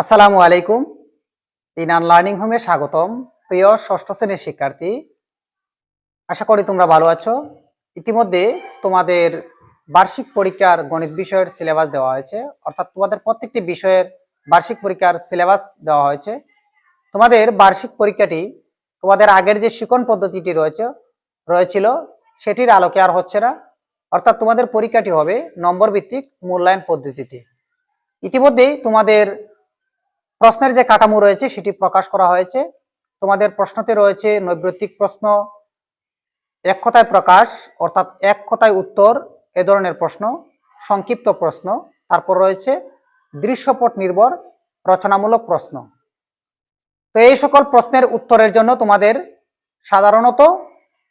আসসালামু আলাইকুম। ইনান লার্নিং হোমে স্বাগতম। প্রিয় ষষ্ঠ শ্রেণির শিক্ষার্থী, আশা করি তোমরা ভালো আছো। ইতিমধ্যে তোমাদের বার্ষিক পরীক্ষার গণিত বিষয়ের সিলেবাস দেওয়া হয়েছে। অর্থাৎ তোমাদের প্রত্যেকটি বিষয়ের বার্ষিক পরীক্ষার সিলেবাস দেওয়া হয়েছে। তোমাদের বার্ষিক পরীক্ষাটি তোমাদের আগের যে শিকন পদ্ধতিটি রয়েছে, রয়েছিল, সেটির আলোকে আর হচ্ছে না। অর্থাৎ তোমাদের পরীক্ষাটি হবে নম্বর ভিত্তিক মূল্যায়ন পদ্ধতিতে। ইতিমধ্যেই তোমাদের প্রশ্নের যে কাঠামো রয়েছে সেটি প্রকাশ করা হয়েছে। তোমাদের প্রশ্নতে রয়েছে নৈবৃত্তিক প্রশ্ন, এক কথায় প্রকাশ, অর্থাৎ এক কথায় উত্তর, এ ধরনের প্রশ্ন, সংক্ষিপ্ত প্রশ্ন, তারপর রয়েছে দৃশ্যপট নির্ভর, রচনামূলক প্রশ্ন। তো এই সকল প্রশ্নের উত্তরের জন্য তোমাদের সাধারণত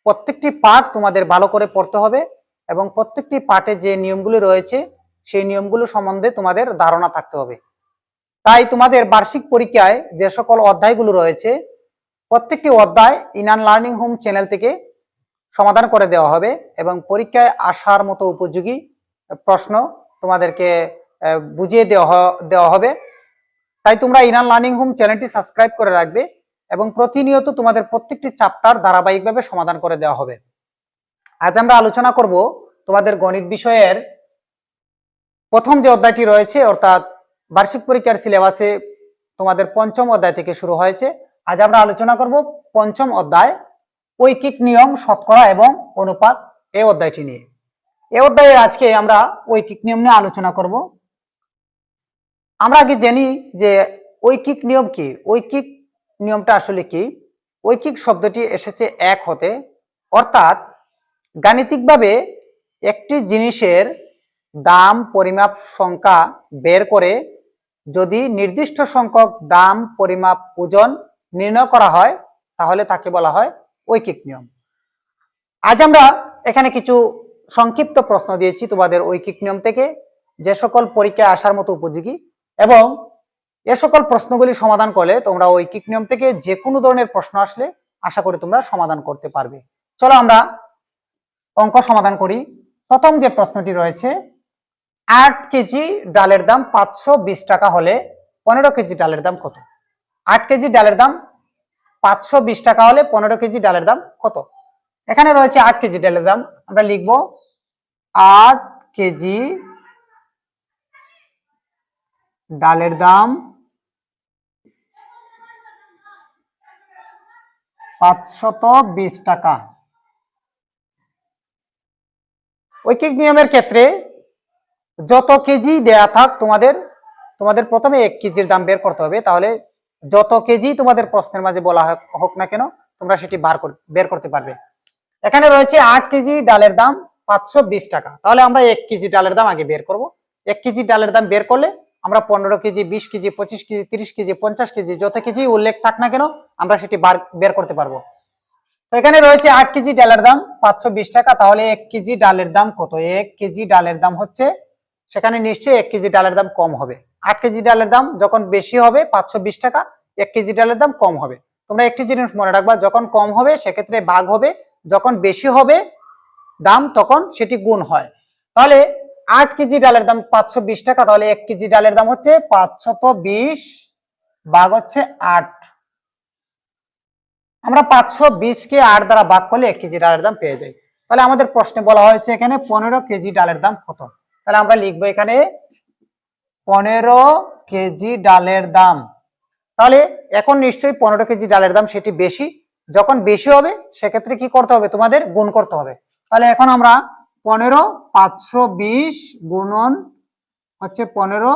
প্রত্যেকটি পাঠ তোমাদের ভালো করে পড়তে হবে এবং প্রত্যেকটি পাঠে যে নিয়মগুলি রয়েছে, সেই নিয়মগুলো সম্বন্ধে তোমাদের ধারণা থাকতে হবে। তাই তোমাদের বার্ষিক পরীক্ষায় যে সকল অধ্যায়গুলো রয়েছে, প্রত্যেকটি অধ্যায় ইনান লার্নিং হোম চ্যানেল থেকে সমাধান করে দেওয়া হবে এবং পরীক্ষায় আসার মতো উপযোগী প্রশ্ন তোমাদেরকে বুঝিয়ে দেওয়া দেওয়া হবে। তাই তোমরা ইনান লার্নিং হোম চ্যানেলটি সাবস্ক্রাইব করে রাখবে এবং প্রতিনিয়ত তোমাদের প্রত্যেকটি চ্যাপ্টার ধারাবাহিকভাবে সমাধান করে দেওয়া হবে। আজ আমরা আলোচনা করব তোমাদের গণিত বিষয়ের প্রথম যে অধ্যায়টি রয়েছে, অর্থাৎ বার্ষিক পরীক্ষার সিলেবাসে তোমাদের পঞ্চম অধ্যায় থেকে শুরু হয়েছে। আজ আমরা আলোচনা করব পঞ্চম অধ্যায়, ঐকিক নিয়ম, শতকরা এবং অনুপাত এই অধ্যায়টি নিয়ে। এই অধ্যায়ে আজকে আমরা ঐকিক নিয়ম নিয়ে আলোচনা করব। আমরা আগে জানি যে ঐকিক নিয়ম কি? ঐকিক নিয়মটা আসলে কি? ঐকিক শব্দটি এসেছে এক হতে। অর্থাৎ গাণিতিকভাবে একটি জিনিসের দাম, পরিমাপ, সংখ্যা বের করে যদি নির্দিষ্ট সংখ্যক দাম, পরিমাপ, ওজন নির্ণয় করা হয়, তাহলে তাকে বলা হয় ঐকিক নিয়ম। আজ আমরা এখানে কিছু সংক্ষিপ্ত প্রশ্ন দিয়েছি তোমাদের ঐকিক নিয়ম থেকে, যে সকল পরীক্ষায় আসার মতো উপযোগী, এবং এ সকল প্রশ্নগুলি সমাধান করলে তোমরা ঐকিক নিয়ম থেকে যে কোনো ধরনের প্রশ্ন আসলে আশা করি তোমরা সমাধান করতে পারবে। চলো আমরা অঙ্ক সমাধান করি। প্রথম যে প্রশ্নটি রয়েছে আট কেজি ডালের দাম পাঁচশো বিশ টাকা হলে পনেরো কেজি ডালের দাম কত? আট কেজি ডালের দাম পাঁচশো বিশ টাকা হলে পনেরো কেজি ডালের দাম কত? এখানে রয়েছে আট কেজি ডালের দাম। আমরা লিখব আট কেজি ডালের দাম পাঁচশত বিশ টাকা। ঐকিক নিয়মের ক্ষেত্রে যত কেজি দেয়া থাক তোমাদের তোমাদের প্রথমে এক কেজির দাম বের করতে হবে। তাহলে যত কেজি তোমাদের প্রশ্নের মাঝে বলা হোক না কেন, তোমরা সেটি বার বের করতে পারবে। এখানে রয়েছে আট কেজি ডালের দাম পাঁচশো বিশ টাকা। তাহলে আমরা এক কেজি ডালের দাম আগে বের করব। এক কেজি ডালের দাম বের করলে আমরা পনেরো কেজি বিশ কেজি পঁচিশ কেজি তিরিশ কেজি পঞ্চাশ কেজি যত কেজি উল্লেখ থাক না কেন, আমরা সেটি বার, বের করতে পারব। তো এখানে রয়েছে আট কেজি ডালের দাম পাঁচশো বিশ টাকা। তাহলে এক কেজি ডালের দাম কত? এক কেজি ডালের দাম হচ্ছে সেখানে নিশ্চয়ই এক কেজি ডালের দাম কম হবে। আট কেজি ডালের দাম যখন বেশি হবে, পাঁচশো বিশ টাকা, এক কেজি ডালের দাম কম হবে। তোমরা একটি জিনিস মনে রাখবা, যখন কম হবে, সেক্ষেত্রে ভাগ হবে, যখন বেশি হবে, দাম তখন সেটি গুণ হয়। তাহলে আট কেজি ডালের দাম পাঁচশো বিশ টাকা, তাহলে এক কেজি ডালের দাম হচ্ছে পাঁচশত বিশ, ভাগ হচ্ছে আট। আমরা পাঁচশো বিশ কে আট দ্বারা ভাগ করলে এক কেজি ডালের দাম পেয়ে যাই। তাহলে আমাদের প্রশ্নে বলা হয়েছে এখানে পনেরো কেজি ডালের দাম কত? তাহলে আমরা লিখব এখানে পনেরো কেজি ডালের দাম। তাহলে এখন নিশ্চয়ই পনেরো কেজি ডালের দাম সেটি বেশি। যখন বেশি হবে, সেক্ষেত্রে কি করতে হবে? তোমাদের গুণ করতে হবে। তাহলে এখন আমরা পনেরো পাঁচশো বিশ গুণন হচ্ছে পনেরো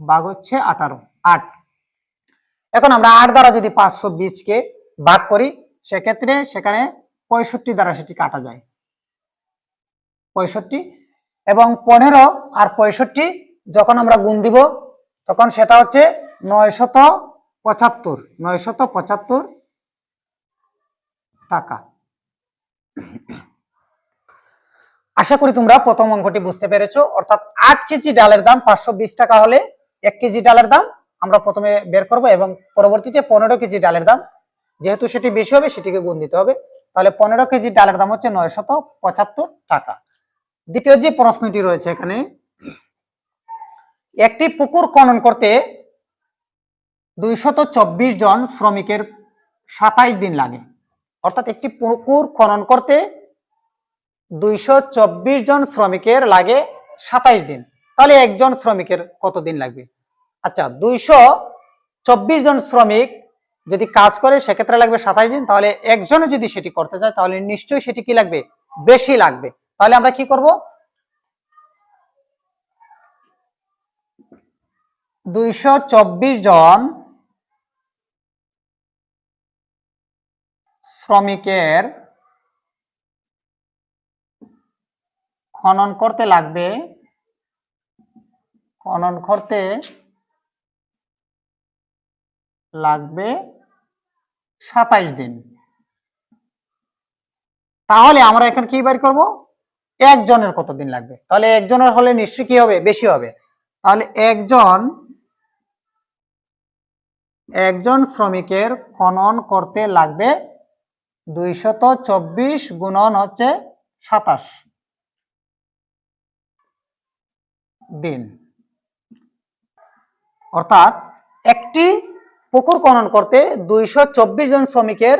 ভাগ হচ্ছে আঠারো, আট। এখন আমরা আট দ্বারা যদি পাঁচশো বিশকে ভাগ করি, সেক্ষেত্রে সেখানে পঁয়ষট্টি দ্বারা সেটি কাটা যায়। পঁয়ষট্টি এবং পনেরো আর পঁয়ষট্টি যখন আমরা গুণ দিব, তখন সেটা হচ্ছে নয়শত পঁচাত্তর নয়শত পঁচাত্তর টাকা। আশা করি তোমরা প্রথম অঙ্কটি বুঝতে পেরেছ। অর্থাৎ আট কেজি ডালের দাম পাঁচশো বিশ টাকা হলে এক কেজি ডালের দাম আমরা প্রথমে বের করব এবং পরবর্তীতে পনেরো কেজি ডালের দাম, যেহেতু সেটি বেশি হবে সেটিকে গুণ দিতে হবে। তাহলে পনেরো কেজি ডালের দাম হচ্ছে নয়শত পঁচাত্তর টাকা। দ্বিতীয় যে প্রশ্নটি রয়েছে এখানে, একটি পুকুর খনন করতে দুইশত চব্বিশ জন শ্রমিকের সাতাইশ দিন লাগে। অর্থাৎ একটি পুকুর খনন করতে দুইশো চব্বিশ জন শ্রমিকের লাগে সাতাইশ দিন। তাহলে একজন শ্রমিকের কত দিন লাগবে? আচ্ছা দুইশো চব্বিশ জন শ্রমিক যদি কাজ করে, সেক্ষেত্রে লাগবে সাতাইশ দিন। তাহলে একজনে যদি সেটি করতে চায়, তাহলে নিশ্চয়ই সেটি কি লাগবে? বেশি লাগবে। তাহলে আমরা কি করব? দুইশো চব্বিশ জন শ্রমিকের খনন করতে লাগবে। খনন করতে লাগবে সাতাইশ দিন। তাহলে আমরা এখন কি বের করব? একজনের কত দিন লাগবে? তাহলে একজনের হলে নিশ্চয়ই কি হবে? বেশি হবে। তাহলে একজন একজন শ্রমিকের খনন করতে লাগবে দুইশত চব্বিশ গুণন হচ্ছে সাতাশ দিন। অর্থাৎ একটি পুকুর খনন করতে দুইশো চব্বিশ জন শ্রমিকের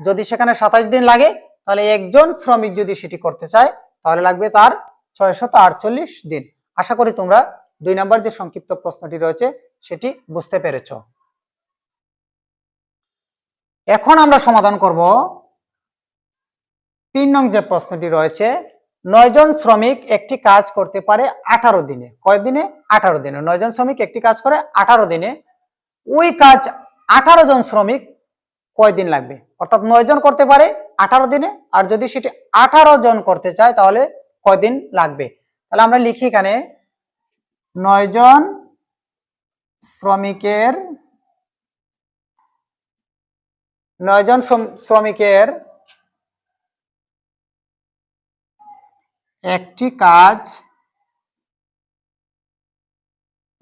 যদি সেখানে সাতাশ দিন লাগে, তাহলে একজন শ্রমিক যদি সেটি করতে চায় তাহলে লাগবে তার ছয়শত আটচল্লিশ দিন। আশা করি তোমরা দুই নম্বর যে সংক্ষিপ্ত প্রশ্নটি রয়েছে, সেটি বুঝতে পেরেছ। এখন আমরা সমাধান করব তিন নং যে প্রশ্নটি রয়েছে, নয়জন শ্রমিক একটি কাজ করতে পারে আঠারো দিনে। কয় দিনে আঠারো দিনে। নয়জন শ্রমিক একটি কাজ করে আঠারো দিনে। ওই কাজ আঠারো জন শ্রমিক কয়দিন লাগবে? অর্থাৎ নয় জন করতে পারে আঠারো দিনে, আর যদি সেটি আঠারো জন করতে চায়, তাহলে কয়দিন লাগবে? তাহলে আমরা লিখি এখানে, নয় জন শ্রমিকের, নয় জন শ্রম- শ্রমিকের একটি কাজ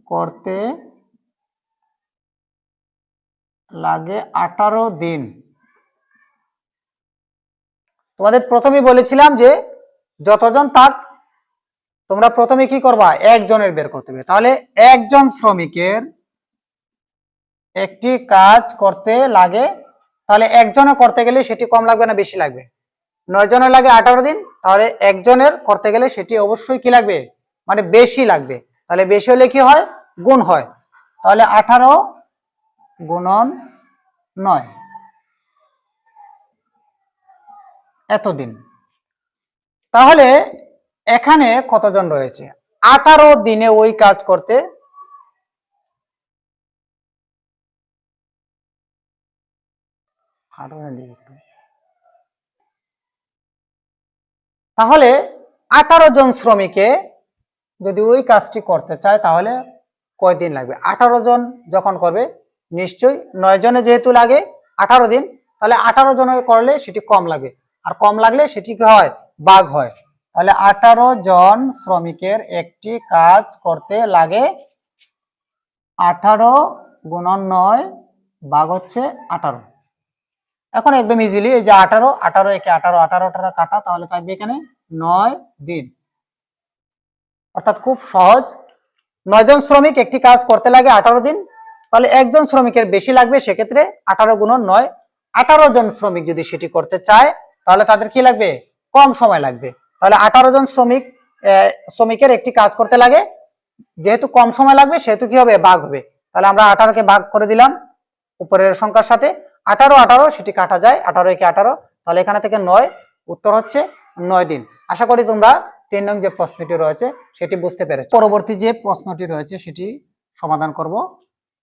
করতে লাগে আঠারো দিন। তোমাদের প্রথমে বলেছিলাম যে যতজন তাক তোমরা প্রথমে কি করবা? একজনের বের করতে হবে। তাহলে একজন শ্রমিকের একটি কাজ করতে লাগে। তাহলে একজনে করতে গেলে সেটি কম লাগবে না বেশি লাগবে? নয় জনের লাগে আঠারো দিন। তাহলে একজনের করতে গেলে সেটি অবশ্যই কি লাগবে? মানে বেশি লাগবে। তাহলে বেশি হলে কি হয়? গুণ হয়। তাহলে আঠারো গুণন নয়। এতদিন। তাহলে এখানে কতজন রয়েছে? আঠারো দিনে ওই কাজ করতে। তাহলে আঠারো জন শ্রমিকে যদি ওই কাজটি করতে চায়, তাহলে কয়দিন লাগবে? আঠারো জন যখন করবে, নিশ্চয়ই নয় জনে যেহেতু লাগে আঠারো দিন, তাহলে আঠারো জনে করলে সেটি কম লাগবে। আর কম লাগলে সেটি কি হয়? বাঘ হয়। তাহলে আঠারো জন শ্রমিকের একটি কাজ করতে লাগে আঠারো গুণন নয়, বাঘ হচ্ছে আঠারো। এখন একদম ইজিলি এই যে আঠারো আঠারো একে আঠারো আঠারো আঠারো কাটা, তাহলে থাকবে এখানে নয় দিন। অর্থাৎ খুব সহজ। নয়জন শ্রমিক একটি কাজ করতে লাগে আঠারো দিন। তাহলে একজন শ্রমিকের বেশি লাগবে সেক্ষেত্রে আঠারো গুণন নয়। আঠারো জন শ্রমিক যদি সেটি করতে চায় তাহলে তাদের কি লাগবে? কম সময় লাগবে। তাহলে আঠারো জন শ্রমিক শ্রমিকের একটি কাজ করতে লাগে। যেহেতু কম সময় লাগবে, সেহেতু কি হবে? বাঘ হবে। তাহলে আমরা আঠারোকে ভাগ করে দিলাম উপরের সংখ্যার সাথে। আঠারো আঠারো, সেটি কাটা যায়। আঠারো একে আঠারো। তাহলে এখানে থেকে নয়, উত্তর হচ্ছে নয় দিন। আশা করি তোমরা তিন নং যে প্রশ্নটি রয়েছে, সেটি বুঝতে পেরেছ। পরবর্তী যে প্রশ্নটি রয়েছে, সেটি সমাধান করব।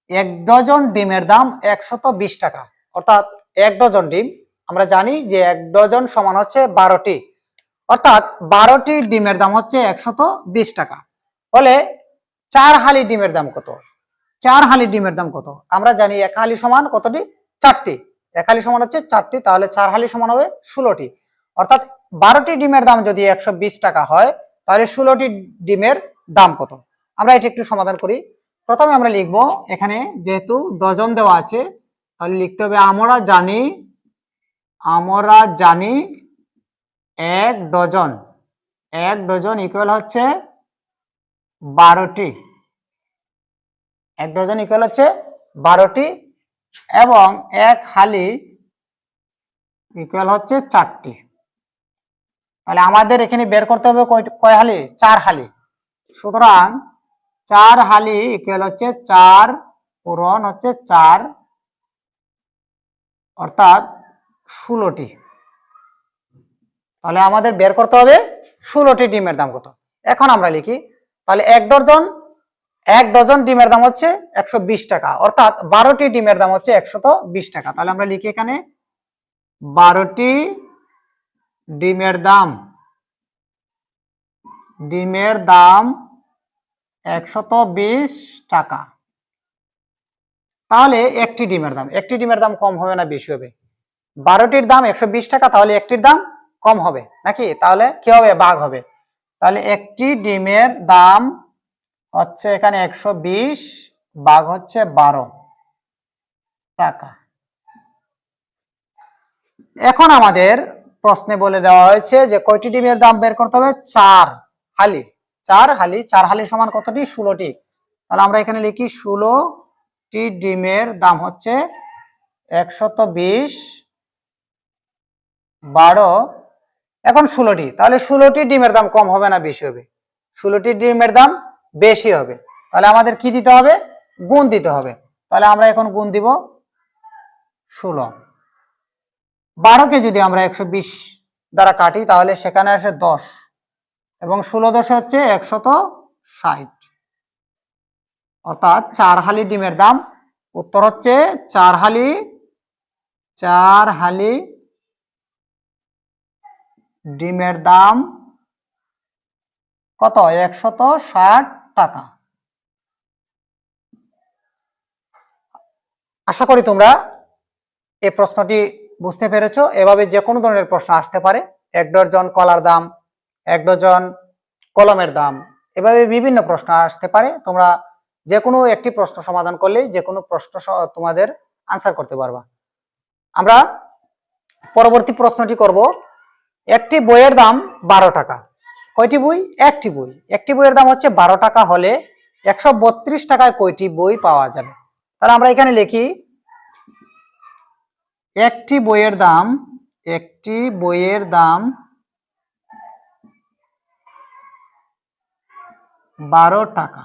এক ডজন ডিমের দাম একশত টাকা। অর্থাৎ এক ডজন ডিম আমরা জানি যে এক ডজন সমান হচ্ছে বারোটি। অর্থাৎ বারোটি ডিমের দাম হচ্ছে একশত বিশ টাকা। ফলে চার হালি ডিমের দাম কত? চার হালি ডিমের দাম কত? আমরা জানি এক হালি সমান কতটি? চারটি। এক হালি সমান হচ্ছে চারটি, তাহলে চার হালি সমান হবে ষোলোটি। অর্থাৎ বারোটি ডিমের দাম যদি একশো বিশ টাকা হয়, তাহলে ষোলোটি ডিমের দাম কত? আমরা এটা একটু সমাধান করি। প্রথমে আমরা লিখব, এখানে যেহেতু ডজন দেওয়া আছে, তাহলে লিখতে হবে, আমরা জানি আমরা জানি এক ডজন। এক ডজন ইকুয়াল হচ্ছে বারোটি। এক ডজন ইকুয়াল হচ্ছে বারোটি এবং এক হালি ইকুয়াল হচ্ছে চারটি। তাহলে আমাদের এখানে বের করতে হবে কয়- হালি? চার হালি। সুতরাং চার হালি ইকুয়াল হচ্ছে চার, পূরণ হচ্ছে চার। অর্থাৎ ষোলোটি। তাহলে আমাদের বের করতে হবে ষোলোটি ডিমের দাম কত? এখন আমরা লিখি, তাহলে এক ডজন এক ডজন ডিমের দাম হচ্ছে একশো বিশ টাকা। অর্থাৎ বারোটি ডিমের দাম হচ্ছে একশত টাকা। তাহলে আমরা লিখি এখানে, বারোটি ডিমের দাম ডিমের দাম একশত টাকা। তাহলে একটি ডিমের দাম, একটি ডিমের দাম কম হবে না বেশি হবে? বারোটির দাম একশো বিশ টাকা, তাহলে একটির দাম কম হবে। নাকি? তাহলে কি হবে? বাঘ হবে। তাহলে একটি ডিমের দাম হচ্ছে এখানে একশো বিশ, বাঘ হচ্ছে বারো টাকা। এখন আমাদের প্রশ্নে বলে দেওয়া হয়েছে যে কয়টি ডিমের দাম বের করতে হবে? চার হালি। চার হালি চার হালি সমান কতটি? ষোলোটি। তাহলে আমরা এখানে লিখি, ষোলোটি ডিমের দাম হচ্ছে একশত বিশ বারো। এখন ষোলোটি। তাহলে ষোলোটি ডিমের দাম কম হবে না বেশি হবে? ষোলোটি ডিমের দাম বেশি হবে। তাহলে আমাদের কি দিতে হবে? গুণ দিতে হবে। তাহলে আমরা এখন গুণ দিব ষোলো। বারোকে যদি আমরা একশো বিশ দ্বারা কাটি, তাহলে সেখানে আসে দশ। এবং ষোলো দশে হচ্ছে একশত ষাট। অর্থাৎ চার হালি ডিমের দাম। উত্তর হচ্ছে চার হালি চার হালি ডিমের দাম কত? একশত ষাট টাকা। আশা করি তোমরা এই প্রশ্নটি বুঝতে পেরেছ। এভাবে যে কোনো ধরনের প্রশ্ন আসতে পারে। এক ডজন কলার দাম, এক ডজন কলমের দাম, এভাবে বিভিন্ন প্রশ্ন আসতে পারে। তোমরা যে কোনো একটি প্রশ্ন সমাধান করলেই যে কোনো প্রশ্ন তোমাদের আনসার করতে পারবা। আমরা পরবর্তী প্রশ্নটি করব। একটি বইয়ের দাম বারো টাকা। কয়টি বই? একটি বই। একটি বইয়ের দাম হচ্ছে বারো টাকা হলে একশো বত্রিশ টাকায় কয়টি বই পাওয়া যাবে? তাহলে আমরা এখানে লিখি, একটি বইয়ের দাম, একটি বইয়ের দাম বারো টাকা।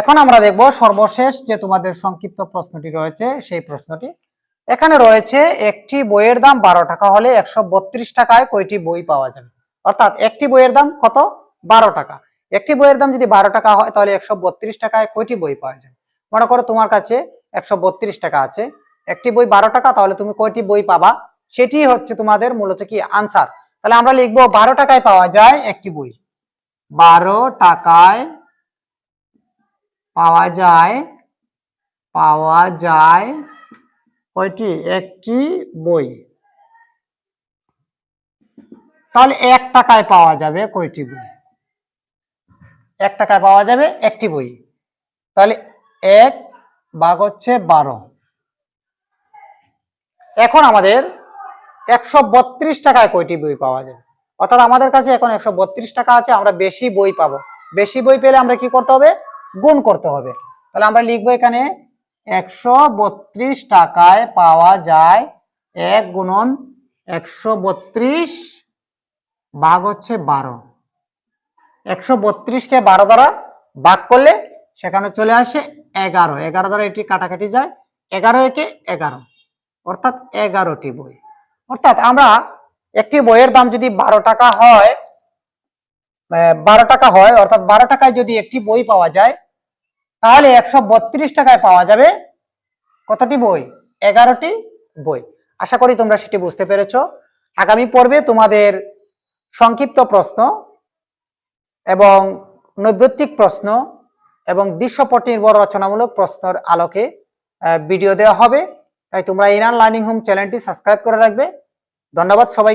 এখন আমরা দেখব সর্বশেষ যে তোমাদের সংক্ষিপ্ত প্রশ্নটি রয়েছে, সেই প্রশ্নটি। এখানে রয়েছে, একটি বইয়ের দাম বারো টাকা হলে একশো বত্রিশ টাকায় কয়টি বই পাওয়া যাবে? অর্থাৎ একটি বইয়ের দাম কত? বারো টাকা। একটি বইয়ের দাম যদি বারো টাকা হয়, তাহলে একশো বত্রিশ টাকায় কয়টি বই পাওয়া যাবে? মনে করো তোমার কাছে একশো বত্রিশ টাকা আছে। একটি বই বারো টাকা, তাহলে তুমি কয়টি বই পাবা? সেটি হচ্ছে তোমাদের মূলত কি আনসার তাহলে আমরা লিখব, বারো টাকায় পাওয়া যায় একটি বই। বারো টাকায় পাওয়া যায় পাওয়া যায় কয়টি? একটি বই। তাহলে এক টাকায় পাওয়া যাবে কয়টি বই? এক টাকায় পাওয়া যাবে একটি বই। তাহলে এক ভাগ হচ্ছে বারো। এখন আমাদের একশো বত্রিশ টাকায় কয়টি বই পাওয়া যাবে? অর্থাৎ আমাদের কাছে এখন একশো বত্রিশ টাকা আছে, আমরা বেশি বই পাবো। বেশি বই পেলে আমরা কি করতে হবে? গুণ করতে হবে। তাহলে আমরা লিখব এখানে একশো বত্রিশ টাকায় পাওয়া যায় এক গুণন একশো বত্রিশ ভাগ হচ্ছে বারো। একশো বত্রিশকে বারো দ্বারা ভাগ করলে সেখানে চলে আসে এগারো। এগারো দ্বারা এটি কাটাকাটি যায়, এগারো একে এগারো। অর্থাৎ এগারোটি বই। অর্থাৎ আমরা একটি বইয়ের দাম যদি বারো টাকা হয় বারো টাকা হয়, অর্থাৎ বারো টাকায় যদি একটি বই পাওয়া যায় তাহলে একশো বত্রিশ টাকায় পাওয়া যাবে কতটি বই? এগারোটি বই। আশা করি তোমরা সেটি বুঝতে পেরেছ। আগামী পর্বে তোমাদের সংক্ষিপ্ত প্রশ্ন এবং নৈবৃত্তিক প্রশ্ন এবং দৃশ্যপট নির্ভর রচনামূলক প্রশ্নের আলোকে ভিডিও দেওয়া হবে। তাই তোমরা ইনার লার্নিং হোম চ্যানেলটি সাবস্ক্রাইব করে রাখবে। ধন্যবাদ সবাই